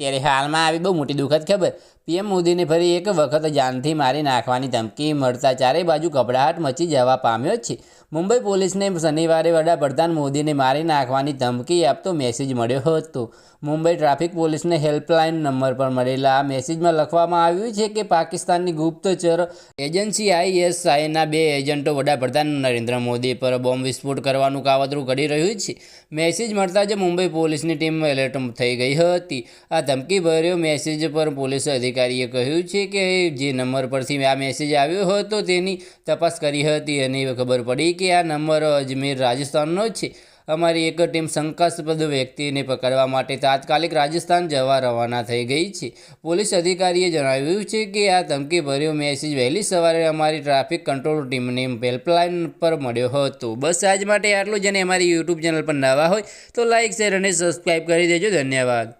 ત્યારે હાલમાં આવી બહુ મોટી દુઃખદ ખબર. પીએમ મોદીને ફરી એક વખત જાનથી મારી નાખવાની ધમકી મળતા ચારે બાજુ કપડાહટ મચી જવા પામ્યો છે. મુંબઈ પોલીસને શનિવારે વડાપ્રધાન મોદીને મારી નાખવાની ધમકી આપતો મેસેજ મળ્યો હતો. મુંબઈ ટ્રાફિક પોલીસને હેલ્પલાઇન નંબર પર મળેલા આ મેસેજમાં લખવામાં આવ્યું છે કે પાકિસ્તાનની ગુપ્તચર એજન્સી આઈએસઆઈના બે એજન્ટો વડાપ્રધાન નરેન્દ્ર મોદી પર બોમ્બ વિસ્ફોટ કરવાનું કાવતરું કરી રહ્યું છે. મેસેજ મળતા જ મુંબઈ પોલીસની ટીમ એલર્ટ થઈ ગઈ હતી. આ ધમકી ભર્યો મેસેજ પર પોલીસ અધિકારીએ કહ્યું છે કે જે નંબર પરથી આ મેસેજ આવ્યો હતો તેની તપાસ કરી હતી અને ખબર પડી કે આ નંબર અજમેર રાજસ્થાનનો છે. અમારી એક ટીમ શંકાસ્પદ વ્યક્તિને પકડવા માટે તાત્કાલિક રાજસ્થાન જવા રવાના થઈ ગઈ છે. પોલીસ અધિકારીએ જણાવ્યું છે કે આ ધમકી ભર્યો મેસેજ વહેલી સવારે અમારી ટ્રાફિક કંટ્રોલ ટીમની હેલ્પલાઇન પર મળ્યો હતો. બસ આજ માટે આટલું જ અને અમારી યુટ્યુબ ચેનલ પર નવા હોય તો લાઇક શેર અને સબસ્ક્રાઈબ કરી દેજો. ધન્યવાદ.